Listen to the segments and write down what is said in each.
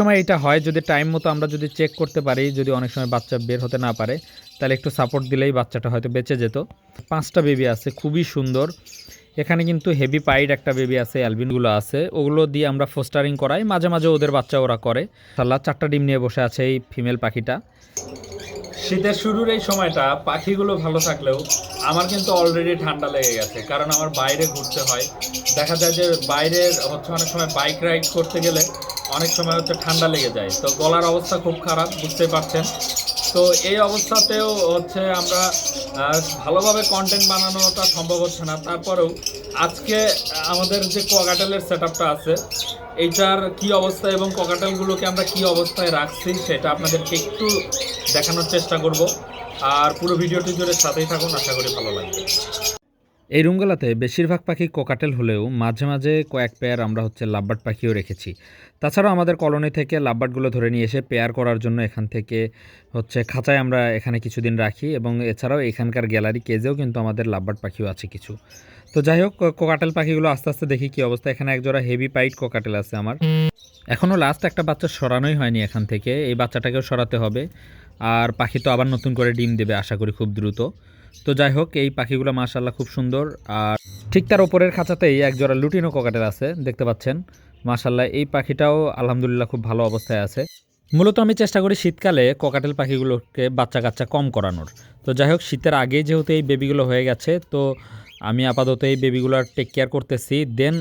সময় এটা হয় যদি টাইম মতো আমরা যদি চেক করতে পারি, যদি অনেক সময় বাচ্চা বের হতে না পারে, তাহলে একটু সাপোর্ট দিলেই বাচ্চাটা হয়তো বেঁচে যেত। পাঁচটা বেবি আছে, খুবই সুন্দর। এখানে কিন্তু হেভি পাইড একটা বেবি আছে অ্যালবিনগুলো আছে। ওগুলো দিয়ে আমরা ফোস্টারিং করাই, মাঝে মাঝে ওদের বাচ্চা ওরা করে। সাল্লাহ চারটা ডিম নিয়ে বসে আছে এই ফিমেল পাখিটা। শীতের শুরুর এই সময়টা পাখিগুলো ভালো থাকলেও আমার কিন্তু অলরেডি ঠান্ডা লেগে গেছে, কারণ আমার বাইরে ঘুরতে হয়। দেখা যায় যে বাইরে হচ্ছে অনেক সময় বাইক রাইড করতে গেলে অনেক সময় হচ্ছে ঠান্ডা লেগে যায়। তো গলার অবস্থা খুব খারাপ, বুঝতেই পারছেন। তো এই অবস্থাতেও হচ্ছে আমরা ভালোভাবে কন্টেন্ট বানানোটা সম্ভব হচ্ছে না। তারপরেও আজকে আমাদের যে কোয়াকাটেলের সেট আছে, এইটার কি অবস্থা এবং ককাটেলগুলোকে আমরা কি অবস্থায় রাখছি সেটা আপনাদেরকে একটু দেখানোর চেষ্টা করব। আর পুরো ভিডিওটি জুড়ে সাথেই থাকুন, আশা করি ভালো লাগবে। এই রুমগুলাতে বেশিরভাগ পাখি কোকাটেল হলেও মাঝে মাঝে কয়েক পেয়ার আমরা হচ্ছে লাভবার্ড পাখিও রেখেছি। তাছাড়াও আমাদের কলোনি থেকে লাভবার্ডগুলো ধরে নিয়ে এসে পেয়ার করার জন্য এখান থেকে হচ্ছে খাঁচায় আমরা এখানে কিছুদিন রাখি এবং এছাড়াও এখানকার গ্যালারি কেজেও কিন্তু আমাদের লাভবার্ড পাখিও আছে কিছু। তো যাই হোক কোকাটেল পাখিগুলো আস্তে আস্তে দেখি কি অবস্থা। এখানে একজোড়া হেভি পাইট কোকাটেল আছে আমার। এখনও লাস্ট একটা বাচ্চা সরানোই হয়নি এখান থেকে। এই বাচ্চাটাকেও সরাতে হবে। আর পাখি তো আবার নতুন করে ডিম দেবে, আশা করি খুব দ্রুত। তো যাই হোক, এই পাখিগুলো মাশাল্লাহ খুব সুন্দর। আর ঠিক তার ওপরের খাঁচাতেই একজোড়া লুটিনো কোকাটেল আছে, দেখতে পাচ্ছেন। মাশাল্লাহ এই পাখিটাও আলহামদুলিল্লাহ খুব ভালো অবস্থায় আছে। মূলত আমি চেষ্টা করি শীতকালে ককাটেল পাখিগুলোকে বাচ্চা কাচ্চা কম করানোর। তো যাই হোক, শীতের আগে যেহেতু এই বেবিগুলো হয়ে গেছে, তো আমি আপাতত এই বেবিগুলোর টেক কেয়ার করতেছি। দেন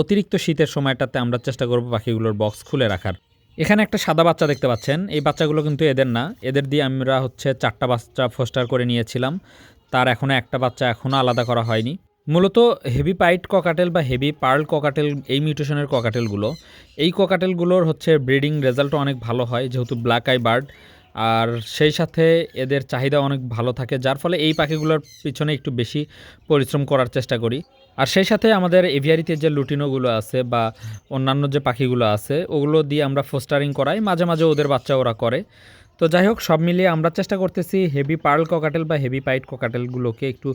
অতিরিক্ত শীতের সময়টাতে আমরা চেষ্টা করব পাখিগুলোর বক্স খুলে রাখার। এখানে একটা সাদা বাচ্চা দেখতে পাচ্ছেন। এই বাচ্চাগুলো কিন্তু এদের না। এদের দিয়ে আমরা হচ্ছে চারটা বাচ্চা ফোস্টার করে নিয়েছিলাম। তার এখনও একটা বাচ্চা এখনও আলাদা করা হয়নি। মূলত হেভি পাইট ককাটেল বা হেভি পার্ল ককাটেল এই মিউটেশনের ককাটেলগুলো এই ককাটেলগুলোর হচ্ছে ব্রিডিং রেজাল্ট অনেক ভালো হয়, যেহেতু ব্ল্যাক আই বার্ড আর সেই সাথে এদের চাহিদা অনেক ভালো থাকে, যার ফলে এই পাখিগুলোর পিছনে একটু বেশি পরিশ্রম করার চেষ্টা করি। আর সেই সাথে আমাদের এভিয়ারিতে যে লুটিনোগুলো আছে বা অন্যান্য যে পাখিগুলো আছে, ওগুলো দিয়ে আমরা ফোস্টারিং করাই। মাঝে মাঝে ওদের বাচ্চা ওরা করে। তো যাই হোক, সব মিলিয়ে আমরা চেষ্টা করতেছি হেভি পার্ল ককাটেল বা হেভি পাইট ককাটেলগুলোকে একটু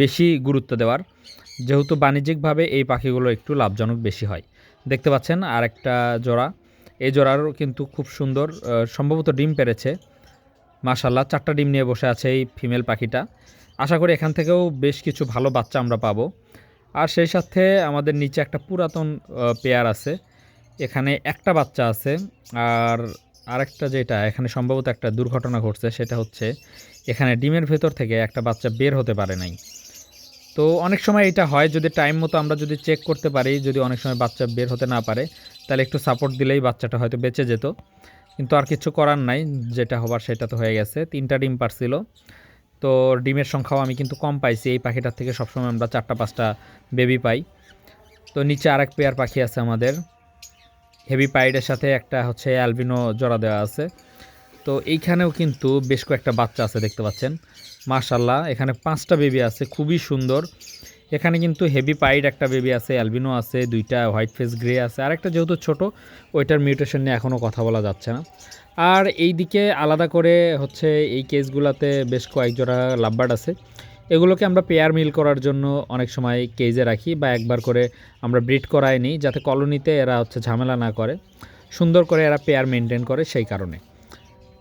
বেশি গুরুত্ব দেওয়ার। যেহেতু বাণিজ্যিকভাবে এই পাখিগুলো একটু লাভজনক বেশি হয়। দেখতে পাচ্ছেন আর একটা জোড়া। এই জোড়ারও কিন্তু খুব সুন্দর সম্ভবত ডিম পেরেছে। মাশাল্লাহ চারটা ডিম নিয়ে বসে আছে এই ফিমেল পাখিটা। আশা করি এখান থেকেও বেশ কিছু ভালো বাচ্চা আমরা পাবো। আর সেই সাথে আমাদের নিচে একটা পুরাতন পেয়ার আছে। এখানে একটা বাচ্চা আছে। আর আরেকটা যেটা, এখানে সম্ভবত একটা দুর্ঘটনা ঘটছে, সেটা হচ্ছে এখানে ডিমের ভেতর থেকে একটা বাচ্চা বের হতে পারে নাই। তো অনেক সময় এটা হয়, যদি টাইম মতো আমরা যদি চেক করতে পারি, যদি অনেক সময় বাচ্চা বের হতে না পারে, তাহলে একটু সাপোর্ট দিলেই বাচ্চাটা হয়তো বেঁচে যেত। কিন্তু আর কিছু করার নাই, যেটা হবার সেটা তো হয়ে গেছে। তিনটা ডিম পারছিল। তো ডিমের সংখ্যাও আমি কিন্তু কম পাইছি। এই পাখিটার থেকে সবসময় আমরা চারটা, পাঁচটা বেবি পাই। তো নিচে আর এক পেয়ার পাখি আছে আমাদের। হেভি পাইডের সাথে একটা হচ্ছে অ্যালবিনো জোড়া দেওয়া আছে। তো এইখানেও কিন্তু বেশ কয়েকটা বাচ্চা আছে, দেখতে পাচ্ছেন। মাশাল্লাহ এখানে পাঁচটা বেবি আছে, খুবই সুন্দর। এখানে কিন্তু হেভি পাইড একটা বেবি আছে অ্যালবিনো আছে, দুইটা হোয়াইট ফেস গ্রে আছে আর একটা যেহেতু ছোট, ওইটার মিউটেশন নিয়ে এখনও কথা বলা যাচ্ছে না। আর এই দিকে আলাদা করে হচ্ছে এই কেসগুলোতে বেশ কয়েক জোড়া লাভবার্ড আছে। এগুলোকে আমরা পেয়ার মিল করার জন্য অনেক সময় কেজে রাখি বা একবার করে আমরা ব্রিড করাই নিই যাতে কলোনিতে এরা হচ্ছে ঝামেলা না করে। সুন্দর করে এরা পেয়ার মেনটেন করে সেই কারণে।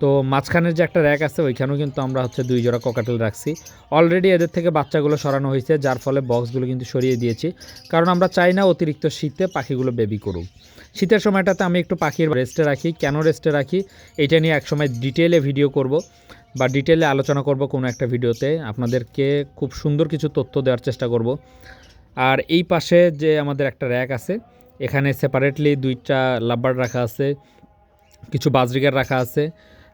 তো মাঝখানের যে একটা র্যাক আছে, ওইখানেও কিন্তু আমরা হচ্ছে দুই জোড়া ককাটেল রাখছি। অলরেডি এদের থেকে বাচ্চাগুলো সরানো হয়েছে, যার ফলে বক্সগুলো কিন্তু সরিয়ে দিয়েছি। কারণ আমরা চাই না অতিরিক্ত শীতে পাখিগুলো বেবি করুক। শীতের সময়টাতে আমি একটু পাখির রেস্টে রাখি। কেন রেস্টে রাখি? এটা নিয়ে একসময় ডিটেলে ভিডিও করব বা ডিটেলে আলোচনা করব কোনো একটা ভিডিওতে আপনাদেরকে খুব সুন্দর কিছু তথ্য দেওয়ার চেষ্টা করব। আর এই পাশে যে আমাদের একটা র্যাক আছে, এখানে সেপারেটলি দুইটা লাব্বার রাখা আছে, কিছু বাজরিগার রাখা আছে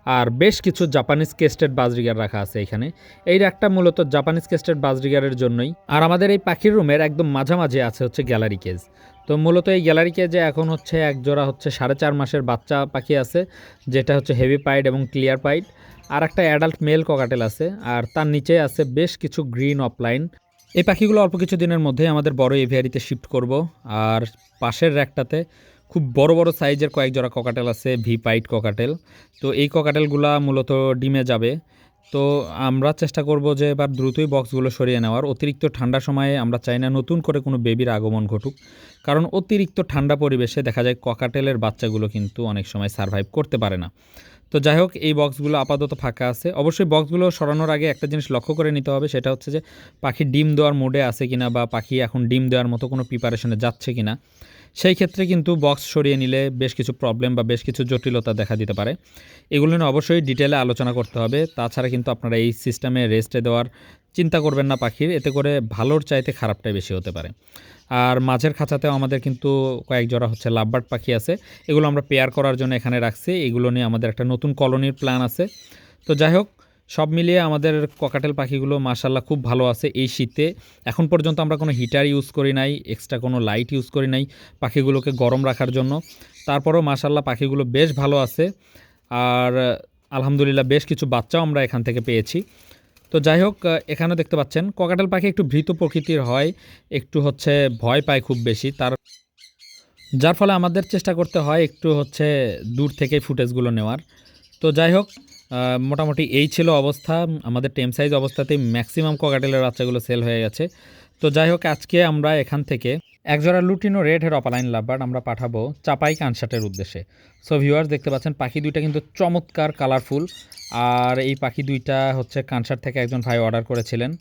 আর বেশ কিছু জাপানিজ কেস্টেড বাজরিগার রাখা আছে এখানে। এই র্যাকটা মূলত জাপানিজ কেস্টেড বাজরিগারের জন্যই। আর আমাদের এই পাখির রুমের একদম মাঝামাঝি আছে হচ্ছে গ্যালারি কেজ। তো মূলত এই গ্যালারি কেজে এখন হচ্ছে এক জোড়া হচ্ছে সাড়ে চার মাসের বাচ্চা পাখি আছে, যেটা হচ্ছে হেভি পাইড এবং ক্লিয়ার পাইড আর একটা অ্যাডাল্ট মেল ককাটেল আছে, আর তার নিচে আছে বেশ কিছু গ্রিন অফলাইন এই পাখিগুলো অল্প কিছু দিনের মধ্যেই আমাদের বড় এভিয়ারিতে শিফট করব। আর পাশের র্যাকটাতে খুব বড় বড় সাইজের কয়েক জোড়া ককাটেল আছে ভি পাইট ককাটেল তো এই ককাটেলগুলা মূলত ডিমে যাবে। তো আমরা চেষ্টা করব যে এবার দ্রুতই বক্সগুলো সরিয়ে নেওয়ার। অতিরিক্ত ঠান্ডা সময়ে আমরা চাই না নতুন করে কোনো বেবির আগমন ঘটুক। কারণ অতিরিক্ত ঠান্ডা পরিবেশে দেখা যায় ককাটেলের বাচ্চাগুলো কিন্তু অনেক সময় সারভাইভ করতে পারে না। তো যাই হোক, এই বক্সগুলো আপাতত ফাঁকা আছে। অবশ্যই বক্সগুলো সরানোর আগে একটা জিনিস লক্ষ্য করে নিতে হবে, সেটা হচ্ছে যে পাখি ডিম দেওয়ার মোডে আছে কিনা বা পাখি এখন ডিম দেওয়ার মতো কোনো প্রিপারেশনে যাচ্ছে কিনা। সেই ক্ষেত্রে কিন্তু বক্স সরিয়ে নিলে বেশ কিছু প্রবলেম বা বেশ কিছু জটিলতা দেখা দিতে পারে। এগুলো নিয়ে অবশ্যই ডিটেলে আলোচনা করতে হবে। তাছাড়া কিন্তু আপনারা এই সিস্টেমে রেস্টে দেওয়ার চিন্তা করবেন না পাখির। এতে করে ভালোর চাইতে খারাপটাই বেশি হতে পারে। আর মাঝের খাঁচাতেও আমাদের কিন্তু কয়েক জোড়া হচ্ছে লাভবার্ড পাখি আছে। এগুলো আমরা পেয়ার করার জন্য এখানে রাখছি। এগুলো নিয়ে আমাদের একটা নতুন কলোনির প্ল্যান আছে। তো যাই হোক সব মিলিয়ে আমাদের ককাটেল পাখিগুলো মাসাল্লাহ খুব ভালো আছে এই শীতে। এখন পর্যন্ত আমরা কোনো হিটার ইউজ করি নাই, এক্সট্রা কোনো লাইট ইউজ করি নাই পাখিগুলোকে গরম রাখার জন্য। তারপরেও মাসাল্লাহ পাখিগুলো বেশ ভালো আছে আর আলহামদুলিল্লাহ বেশ কিছু বাচ্চাও আমরা এখান থেকে পেয়েছি। তো যাই হোক এখানে দেখতে পাচ্ছেন, ককাটেল পাখি একটু ভীত প্রকৃতির হয়, একটু হচ্ছে ভয় পায় খুব বেশি। তার যার ফলে আমাদের চেষ্টা করতে হয় একটু হচ্ছে দূর থেকে ফুটেজগুলো নেওয়ার। তো যাই হোক মোটামুটি এই ছিল অবস্থা। আমাদের টেম সাইজ অবস্থাতেই ম্যাক্সিমাম ককাটেলের বাচ্চাগুলো সেল হয়ে গেছে। তো যাই হোক, আজকে আমরা এখান থেকে একজোড়া লুটিনো রেড হেড অপালাইন লাভবার আমরা পাঠাবো চাপাই কানসাটের উদ্দেশ্যে। সো ভিউয়ার্স দেখতে পাচ্ছেন, পাখি দুইটা কিন্তু চমৎকার কালারফুল আর এই পাখি দুইটা হচ্ছে কানসার্ট থেকে একজন ভাই অর্ডার করেছিলেন।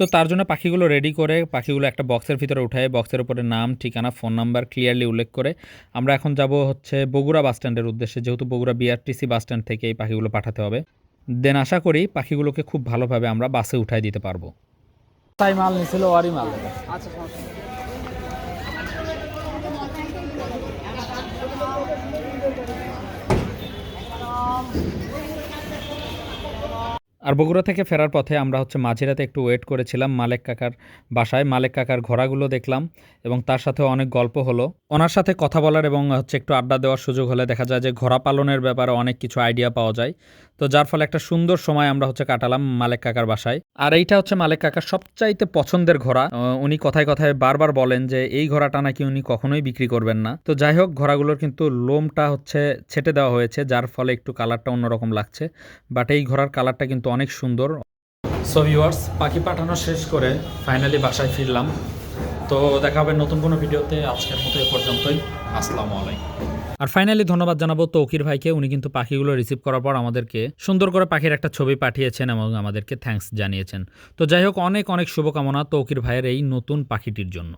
তো তার জন্য পাখিগুলো রেডি করে পাখিগুলো একটা বক্সের ভিতরে উঠায়। বক্সের উপরে নাম ঠিকানা ফোন নাম্বার ক্লিয়ারলি উল্লেখ করে। আমরা এখন যাব হচ্ছে বগুড়া বাস স্ট্যান্ডের উদ্দেশ্যে। যেহেতু বগুড়া বিআরটিসি বাস স্ট্যান্ড থেকে এই পাখিগুলো পাঠাতে হবে। দেন আশা করি পাখিগুলোকে খুব ভালোভাবে আমরা বাসে উঠাই দিতে পারব। তাই মাল নিছিল ওয়ারি মাল। আচ্ছা সমস্যা। আর বগুড়া থেকে ফেরার পথে আমরা হচ্ছে মাঝিরাতে একটু ওয়েট করেছিলাম মালেক কাকার বাসায়। মালেক কাকার ঘোড়াগুলো দেখলাম এবং তার সাথে অনেক গল্প হলো। ওনার সাথে কথা বলার এবং হচ্ছে একটু আড্ডা দেওয়ার সুযোগ হলে দেখা যায় যে ঘোড়া পালনের ব্যাপারে অনেক কিছু আইডিয়া পাওয়া যায়। তো যার ফলে একটা সুন্দর সময় আমরা হচ্ছে কাটালাম মালেক কাকার বাসায়। আর এইটা হচ্ছে মালেক কাকার সবচাইতে পছন্দের ঘোড়া। উনি কথায় কথায় বারবার বলেন যে এই ঘোড়াটা নাকি উনি কখনোই বিক্রি করবেন না। তো যাই হোক, ঘোড়াগুলোর কিন্তু লোমটা হচ্ছে ছেটে দেওয়া হয়েছে, যার ফলে একটু কালারটা অন্যরকম লাগছে। বাট এই ঘোড়ার কালারটা কিন্তু অনেক সুন্দর। সো ভিউয়ার্স পাখি পাঠানো শেষ করে ফাইনালি বাসায় ফিরলাম। তো দেখা হবে নতুন কোনো ভিডিওতে। আজকের মতো এ পর্যন্তই। আসসালামু আলাইকুম। আর ফাইনালি ধন্যবাদ জানাব তৌকির ভাইকে। উনি কিন্তু পাখিগুলো রিসিভ করার পর আমাদেরকে সুন্দর করে পাখির একটা ছবি পাঠিয়েছেন এবং আমাদেরকে থ্যাঙ্কস জানিয়েছেন। তো যাই হোক, অনেক অনেক শুভকামনা তৌকির ভাইয়ের এই নতুন পাখিটির জন্য।